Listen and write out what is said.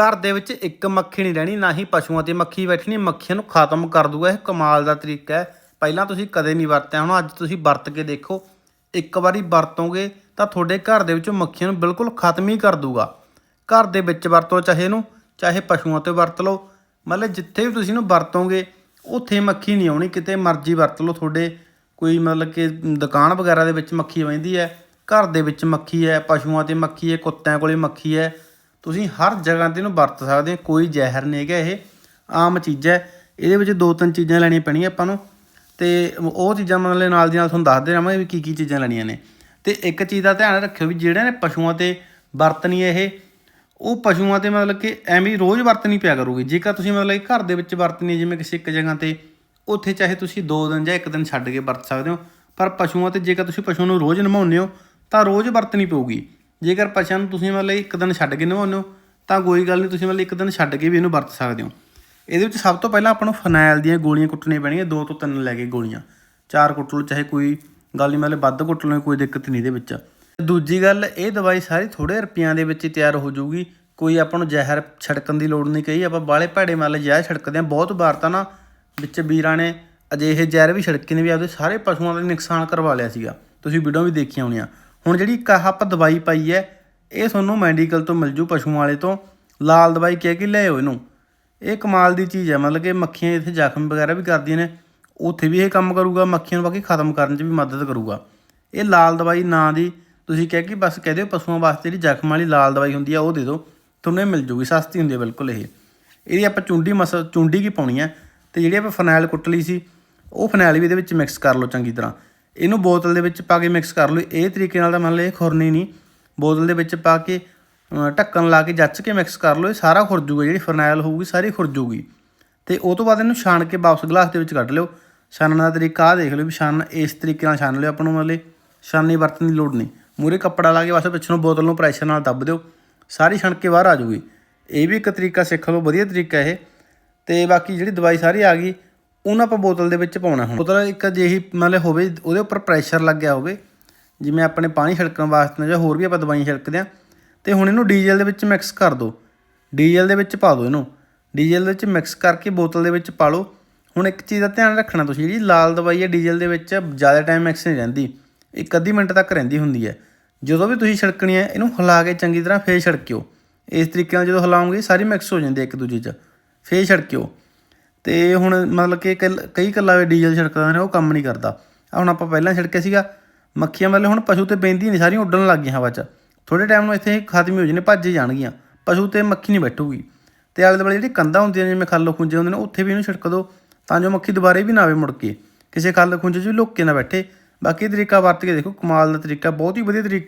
ਘਰ ਦੇ ਵਿੱਚ ਇੱਕ ਮੱਖੀ ਨਹੀਂ ਰਹਿਣੀ, ਨਾ ਹੀ ਪਸ਼ੂਆਂ ਤੇ ਮੱਖੀ ਬੈਠਣੀ, ਮੱਖੀਆਂ ਨੂੰ ਖਤਮ ਕਰ ਦੂਗਾ, ਇਹ ਕਮਾਲ ਦਾ ਤਰੀਕਾ ਹੈ। ਪਹਿਲਾਂ ਤੁਸੀਂ ਕਦੇ ਨਹੀਂ ਵਰਤਿਆ ਹੁਣ, ਅੱਜ ਤੁਸੀਂ ਵਰਤ ਕੇ ਦੇਖੋ। ਇੱਕ ਵਾਰੀ ਵਰਤੋਗੇ ਤਾਂ ਤੁਹਾਡੇ ਘਰ ਦੇ ਵਿੱਚੋਂ ਮੱਖੀਆਂ ਨੂੰ ਬਿਲਕੁਲ ਖਤਮ ਹੀ ਕਰ ਦੂਗਾ। ਘਰ ਦੇ ਵਿੱਚ ਵਰਤੋ ਚਾਹੇ ਇਹਨੂੰ, ਚਾਹੇ ਪਸ਼ੂਆਂ ਤੇ ਵਰਤ ਲਓ। ਮਤਲਬ ਜਿੱਥੇ ਵੀ ਤੁਸੀਂ ਇਹਨੂੰ ਵਰਤੋਗੇ, ਉੱਥੇ ਮੱਖੀ ਨਹੀਂ ਆਉਣੀ, ਕਿਤੇ ਮਰਜ਼ੀ ਵਰਤ ਲਓ। ਤੁਹਾਡੇ ਕੋਈ ਮਤਲਬ ਕਿ ਦੁਕਾਨ ਵਗੈਰਾ ਦੇ ਵਿੱਚ ਮੱਖੀ ਬਹਿੰਦੀ ਹੈ, ਘਰ ਦੇ ਵਿੱਚ ਮੱਖੀ ਹੈ, ਪਸ਼ੂਆਂ ਤੇ ਮੱਖੀ ਹੈ, ਕੁੱਤਿਆਂ ਕੋਲੇ ਮੱਖੀ ਹੈ ਤੁਸੀਂ ਹਰ ਜਗ੍ਹਾ ਤੇ ਇਹਨੂੰ ਵਰਤ ਸਕਦੇ ਹੋ, ਕੋਈ ਜ਼ਹਿਰ ਨਹੀਂ ਹੈਗਾ ਇਹ, ਆਮ ਚੀਜ਼ ਹੈ। ਇਹਦੇ ਵਿੱਚ ਦੋ ਤਿੰਨ ਚੀਜ਼ਾਂ ਲੈਣੀਆਂ ਪੈਣੀਆਂ ਆਪਾਂ ਨੂੰ। ਤੇ ਉਹ ਚੀਜ਼ਾਂ ਮਤਲਬ ਨਾਲ ਦੀ ਨਾਲ ਤੁਹਾਨੂੰ ਦੱਸਦੇ ਰਹਾਂਗੇ ਵੀ ਕੀ ਕੀ ਚੀਜ਼ਾਂ ਲੈਣੀਆਂ ਨੇ। ਤੇ ਇੱਕ ਚੀਜ਼ ਦਾ ਧਿਆਨ ਰੱਖਿਓ ਵੀ ਜਿਹੜੇ ਨੇ ਪਸ਼ੂਆਂ ਤੇ ਵਰਤਣੀ ਇਹ, ਉਹ ਪਸ਼ੂਆਂ ਤੇ ਮਤਲਬ ਕਿ ਐਵੇਂ ਰੋਜ਼ ਵਰਤਣੀ ਪਿਆ ਕਰੂਗੀ। ਜੇਕਰ ਤੁਸੀਂ ਮਤਲਬ ਕਿ ਘਰ ਦੇ ਵਿੱਚ ਵਰਤਣੀ ਜਿਵੇਂ ਕਿਸੇ ਇੱਕ ਜਗ੍ਹਾ ਤੇ, ਉੱਥੇ ਚਾਹੇ ਤੁਸੀਂ 2 ਦਿਨ ਜਾਂ 1 ਦਿਨ ਛੱਡ ਕੇ ਵਰਤ ਸਕਦੇ ਹੋ। ਪਰ ਪਸ਼ੂਆਂ ਤੇ ਜੇਕਰ ਤੁਸੀਂ ਪਸ਼ੂ ਨੂੰ ਰੋਜ਼ ਨਵਾਉਂਦੇ ਹੋ, ਤਾਂ ਰੋਜ਼ ਵਰਤਣੀ ਪਊਗੀ। ਜੇਕਰ ਪਸ਼ੂਆਂ ਨੂੰ ਤੁਸੀਂ ਮਤਲਬ ਇੱਕ ਦਿਨ ਛੱਡ ਕੇ ਨਵਾਉਂਦੇ ਹੋ, ਤਾਂ ਕੋਈ ਗੱਲ ਨਹੀਂ, ਤੁਸੀਂ ਮਤਲਬ ਇੱਕ ਦਿਨ ਛੱਡ ਕੇ ਵੀ ਇਹਨੂੰ ਵਰਤ ਸਕਦੇ ਹੋ। ਇਹਦੇ ਵਿੱਚ ਸਭ ਤੋਂ ਪਹਿਲਾਂ ਆਪਾਂ ਨੂੰ ਫਨਾਇਲ ਦੀਆਂ ਗੋਲੀਆਂ ਕੁੱਟਣੀਆਂ ਪੈਣੀਆਂ, ਦੋ ਤੋਂ ਤਿੰਨ ਲੈ ਕੇ ਗੋਲੀਆਂ। ਚਾਰ ਕੁੱਟ ਲਓ, ਚਾਹੇ ਕੋਈ ਗੱਲ ਨਹੀਂ, ਮਤਲਬ ਵੱਧ ਕੁੱਟ ਲਓ, ਕੋਈ ਦਿੱਕਤ ਨਹੀਂ ਇਹਦੇ ਵਿੱਚ। ਦੂਜੀ ਗੱਲ, ਇਹ ਦਵਾਈ ਸਾਰੀ ਥੋੜੇ ਰੁਪਈਆਂ ਦੇ ਵਿੱਚ ਹੀ ਤਿਆਰ ਹੋ ਜਾਊਗੀ। ਕੋਈ ਆਪਾਂ ਨੂੰ ਜ਼ਹਿਰ ਛੜਕਣ ਦੀ ਲੋੜ ਨਹੀਂ ਕਹੀ, ਆਪਾਂ ਬਾਲੇ ਭੈੜੇ ਮਤਲਬ ਜ਼ਹਿਰ ਛੜਕਦੇ ਆ ਬਹੁਤ ਵਾਰ ਤਾਂ ਨਾ ਵਿੱਚ ਵੀਰਾਂ ਨੇ ਅਜਿਹੇ ਜ਼ਹਿਰ ਵੀ ਛੜਕੇ ਨੇ ਵੀ ਆਪਦੇ ਸਾਰੇ ਪਸ਼ੂਆਂ ਦਾ ਨੁਕਸਾਨ ਕਰਵਾ ਲਿਆ ਸੀਗਾ। ਤੁਸੀਂ ਵੀਡੀਓ ਵੀ ਦੇਖੀਆਂ ਹੋਣੀਆਂ। ਹੁਣ ਜਿਹੜੀ ਇੱਕ ਆਪਾਂ ਦਵਾਈ ਪਾਈ ਹੈ, ਇਹ ਤੁਹਾਨੂੰ ਮੈਡੀਕਲ ਤੋਂ ਮਿਲ ਜੂ ਪਸ਼ੂਆਂ ਵਾਲੇ ਤੋਂ। ਲਾਲ ਦਵਾਈ ਕਹਿ ਕੇ ਲਿਆਓ ਇਹਨੂੰ। ਇਹ ਕਮਾਲ ਦੀ ਚੀਜ਼ ਹੈ, ਮਤਲਬ ਕਿ ਮੱਖੀਆਂ ਇੱਥੇ ਜ਼ਖਮ ਵਗੈਰਾ ਵੀ ਕਰਦੀਆਂ ਨੇ। ਉੱਥੇ ਵੀ ਇਹ ਕੰਮ ਕਰੂਗਾ, ਮੱਖੀਆਂ ਨੂੰ ਬਾਕੀ ਖਤਮ ਕਰਨ 'ਚ ਵੀ ਮਦਦ ਕਰੂਗਾ। ਇਹ ਲਾਲ ਦਵਾਈ ਨਾਂ ਦੀ, ਤੁਸੀਂ ਕਹਿ ਕੇ ਬਸ ਕਹਿ ਦਿਓ ਪਸ਼ੂਆਂ ਵਾਸਤੇ ਜਿਹੜੀ ਜ਼ਖਮ ਵਾਲੀ ਲਾਲ ਦਵਾਈ ਹੁੰਦੀ ਆ, ਉਹ ਦੇ ਦਿਓ। ਤੁਹਾਨੂੰ ਇਹ ਮਿਲ ਜੂਗੀ, ਸਸਤੀ ਹੁੰਦੀ ਹੈ ਬਿਲਕੁਲ ਇਹ। ਇਹਦੀ ਆਪਾਂ ਚੁੰਡੀ ਮਸ, ਚੁੰਡੀ ਕੀ ਪਾਉਣੀ ਹੈ, ਤੇ ਜਿਹੜੀ ਆਪਾਂ ਫਨੈਲ ਕੁੱਟ ਲਈ ਸੀ, ਉਹ ਫਨੈਲ ਵੀ ਇਹਦੇ ਵਿੱਚ ਮਿਕਸ ਕਰ ਲਓ ਚੰਗੀ ਤਰ੍ਹਾਂ। ਇਹਨੂੰ ਬੋਤਲ ਦੇ ਵਿੱਚ ਪਾ ਕੇ ਮਿਕਸ ਕਰ ਲਓ। ਇਹ ਤਰੀਕੇ ਨਾਲ ਤਾਂ ਮੰਨ ਲਓ ਇਹ ਖੁਰਨੀ ਨਹੀਂ। ਬੋਤਲ ਦੇ ਵਿੱਚ ਪਾ ਕੇ ਢੱਕਣ ਲਾ ਕੇ ਜੱਚ ਕੇ ਮਿਕਸ ਕਰ ਲਓ। ਇਹ ਸਾਰਾ ਖੁਰਜੂਗਾ ਜਿਹੜੀ ਫਰਨੈਲ ਹੋਊਗੀ ਸਾਰੀ ਖੁਰਜੂਗੀ ਤੇ ਉਹ ਤੋਂ ਬਾਅਦ ਇਹਨੂੰ ਛਾਣ ਕੇ ਵਾਪਸ ਗਲਾਸ ਦੇ ਵਿੱਚ ਕੱਢ ਲਿਓ। ਛਾਣਨ ਦਾ ਤਰੀਕਾ ਆ ਦੇਖ ਲਿਓ ਵੀ ਛਾਣ ਇਸ ਤਰੀਕੇ ਨਾਲ ਛਾਣ ਲਿਓ ਆਪਾਂ ਨੂੰ ਮਤਲਬ ਛਾਨਣੀ ਵਰਤਣ ਦੀ ਲੋੜ ਨਹੀਂ। ਮੂਰੇ ਕੱਪੜਾ ਲਾ ਕੇ ਬਸ ਪਿੱਛੋਂ ਬੋਤਲ ਨੂੰ ਪ੍ਰੈਸ਼ਰ ਨਾਲ ਦੱਬ ਦਿਓ। ਸਾਰੀ ਛਣ ਕੇ ਬਾਹਰ ਆ ਜੂਗੀ। ਇਹ ਵੀ ਇੱਕ ਤਰੀਕਾ ਸਿੱਖ ਲਓ, ਵਧੀਆ ਤਰੀਕਾ ਇਹ। ਤੇ ਬਾਕੀ ਜਿਹੜੀ ਦਵਾਈ ਸਾਰੀ ਆ ਗਈ ਉਹਨੂੰ ਆਪਾਂ ਬੋਤਲ ਦੇ ਵਿੱਚ ਪਾਉਣਾ ਹੁਣ। ਬੋਤਲ ਇੱਕ ਅਜਿਹੀ ਮਤਲਬ ਹੋਵੇ, ਉਹਦੇ ਉੱਪਰ ਪ੍ਰੈਸ਼ਰ ਲੱਗ ਗਿਆ ਹੋਵੇ, ਜਿਵੇਂ ਆਪਣੇ ਪਾਣੀ ਛਿੜਕਣ ਵਾਸਤੇ ਜਾਂ ਹੋਰ ਵੀ ਆਪਾਂ ਦਵਾਈਆਂ ਛਿੜਕਦੇ ਆ ਤੇ ਹੁਣ ਇਹਨੂੰ ਡੀਜ਼ਲ ਦੇ ਵਿੱਚ ਮਿਕਸ ਕਰ ਦਿਓ ਡੀਜ਼ਲ ਦੇ ਵਿੱਚ ਪਾ ਦਿਓ ਇਹਨੂੰ। ਡੀਜ਼ਲ ਦੇ ਵਿੱਚ ਮਿਕਸ ਕਰਕੇ ਬੋਤਲ ਦੇ ਵਿੱਚ ਪਾ ਲਓ। ਹੁਣ ਇੱਕ ਚੀਜ਼ ਦਾ ਧਿਆਨ ਰੱਖਣਾ ਤੁਸੀਂ, ਜਿਹੜੀ ਲਾਲ ਦਵਾਈ ਹੈ ਡੀਜ਼ਲ ਦੇ ਵਿੱਚ ਜ਼ਿਆਦਾ ਟਾਈਮ ਮਿਕਸ ਨਹੀਂ ਰਹਿੰਦੀ। ਇੱਕ ਅੱਧੀ ਮਿੰਟ ਤੱਕ ਰਹਿੰਦੀ ਹੁੰਦੀ ਹੈ। ਜਦੋਂ ਵੀ ਤੁਸੀਂ ਛਿੜਕਣੀ ਹੈ, ਇਹਨੂੰ ਹਿਲਾ ਕੇ ਚੰਗੀ ਤਰ੍ਹਾਂ ਫੇਰ ਛਿੜਕਿਓ। ਇਸ ਤਰੀਕੇ ਨਾਲ ਜਦੋਂ ਹਿਲਾਉਂਗੇ ਸਾਰੀ ਮਿਕਸ ਹੋ ਜਾਂਦੀ ਹੈ ਇੱਕ ਦੂਜੇ 'ਚ। ਫੇਰ ਛਿੜਕਿਓ। ਤੇ ਹੁਣ ਮਤਲਬ ਕਿ ਕੱਲ- ਕਈ ਕੱਲਾ ਵੀ ਡੀਜ਼ਲ ਛਿੜਕਦਾ ਨੇ ਉਹ ਕੰਮ ਨਹੀਂ ਕਰਦਾ। ਹੁਣ ਆਪਾਂ ਪਹਿਲਾਂ ਛਿੜਕਿਆ ਸੀਗਾ, ਮੱਖੀਆਂ ਮਤਲਬ ਹੁਣ ਪਸ਼ੂ ਤੇ ਬੈਂਦੀਆਂ ਨਹੀਂ, ਸਾਰੀਆਂ ਉੱਡਣ ਲੱਗ ਗਈਆਂ ਹਵਾ 'ਚ। ਥੋੜੇ ਟਾਈਮ ਨੂੰ ਇੱਥੇ ਖਤਮ ਹੋ ਜਾਣੇ, ਭੱਜ ਹੀ ਜਾਣਗੀਆਂ। ਪਸ਼ੂ ਤੇ ਮੱਖੀ ਨਹੀਂ ਬੈਠੂਗੀ। ਤੇ ਆਲੇ ਦੁਆਲੇ ਜਿਹੜੀ ਕੰਧਾਂ ਹੁੰਦੀਆਂ ਨੇ, ਜਿਵੇਂ ਖੱਲ ਖੁੰਝੇ ਹੁੰਦੇ ਨੇ, ਉੱਥੇ ਵੀ ਇਹਨੂੰ ਛਿੜਕ ਦਿਓ ਤਾਂ ਜੋ ਮੱਖੀ ਦੁਬਾਰੇ ਵੀ ਨਾ ਆਵੇ ਮੁੜ ਕੇ। ਕਿਸੇ ਖੱਲ ਖੁੰਝੇ 'ਚ ਵੀ ਲੁੱਕ ਕੇ ਨਾ ਬੈਠੇ। ਬਾਕੀ ਇਹ ਤਰੀਕਾ ਵਰਤ ਕੇ ਦੇਖੋ, ਕਮਾਲ ਦਾ ਤਰੀਕਾ, ਬਹੁਤ ਹੀ ਵਧੀਆ ਤਰੀਕਾ।